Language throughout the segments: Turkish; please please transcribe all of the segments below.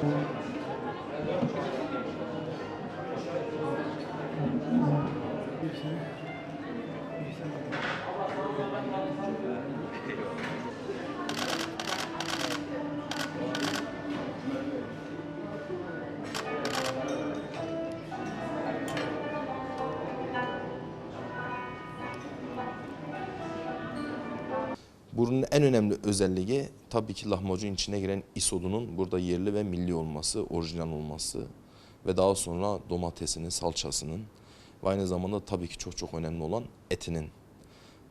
Thank you. Şey. Bunun en önemli özelliği tabii ki lahmacun içine giren isodunun burada yerli ve milli olması, orijinal olması ve daha sonra domatesinin, salçasının ve aynı zamanda tabii ki çok çok önemli olan etinin.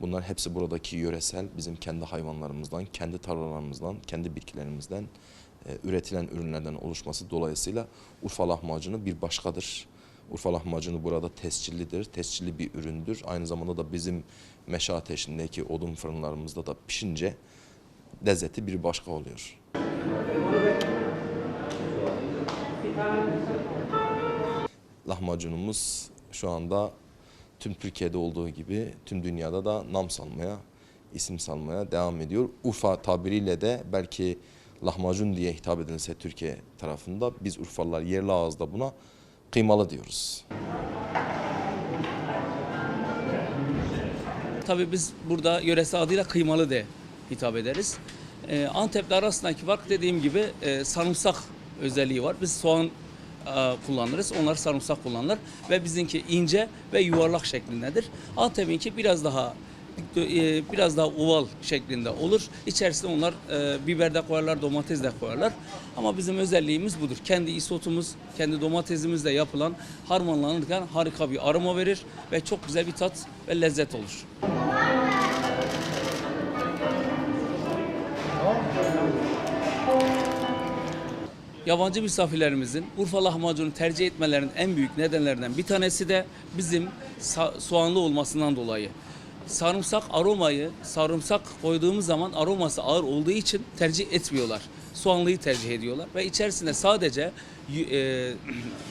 Bunlar hepsi buradaki yöresel, bizim kendi hayvanlarımızdan, kendi tarlalarımızdan, kendi bitkilerimizden e, üretilen ürünlerden oluşması dolayısıyla Urfa lahmacunu bir başkadır. Urfa lahmacunu burada tescillidir, tescilli bir üründür. Aynı zamanda da bizim meşe ateşindeki odun fırınlarımızda da pişince lezzeti bir başka oluyor. Lahmacunumuz şu anda tüm Türkiye'de olduğu gibi tüm dünyada da nam salmaya, isim salmaya devam ediyor. Urfa tabiriyle de belki lahmacun diye hitap edilse Türkiye tarafında biz Urfalılar yerli ağızda buna kıymalı diyoruz. Tabii biz burada yöresel adıyla kıymalı de hitap ederiz. Ee, Antep'le arasındaki fark dediğim gibi e, sarımsak özelliği var. Biz soğan e, kullanırız. Onlar sarımsak kullanırlar. Ve bizimki ince ve yuvarlak şeklindedir. Antep'inki biraz daha e, biraz daha oval şeklinde olur. İçerisine onlar e, biber de koyarlar, domates de koyarlar. Ama bizim özelliğimiz budur. Kendi isotumuz, kendi domatesimizle yapılan harmanlanırken harika bir aroma verir ve çok güzel bir tat ve lezzet olur. Yabancı misafirlerimizin Urfa lahmacunu tercih etmelerinin en büyük nedenlerinden bir tanesi de bizim soğanlı olmasından dolayı. Sarımsak aromayı, sarımsak koyduğumuz zaman aroması ağır olduğu için tercih etmiyorlar. Soğanlıyı tercih ediyorlar ve içerisinde sadece e,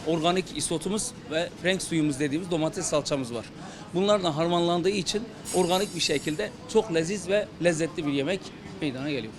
organik isotumuz ve renk suyumuz dediğimiz domates salçamız var. Bunlarla harmanlandığı için organik bir şekilde çok leziz ve lezzetli bir yemek meydana geliyor.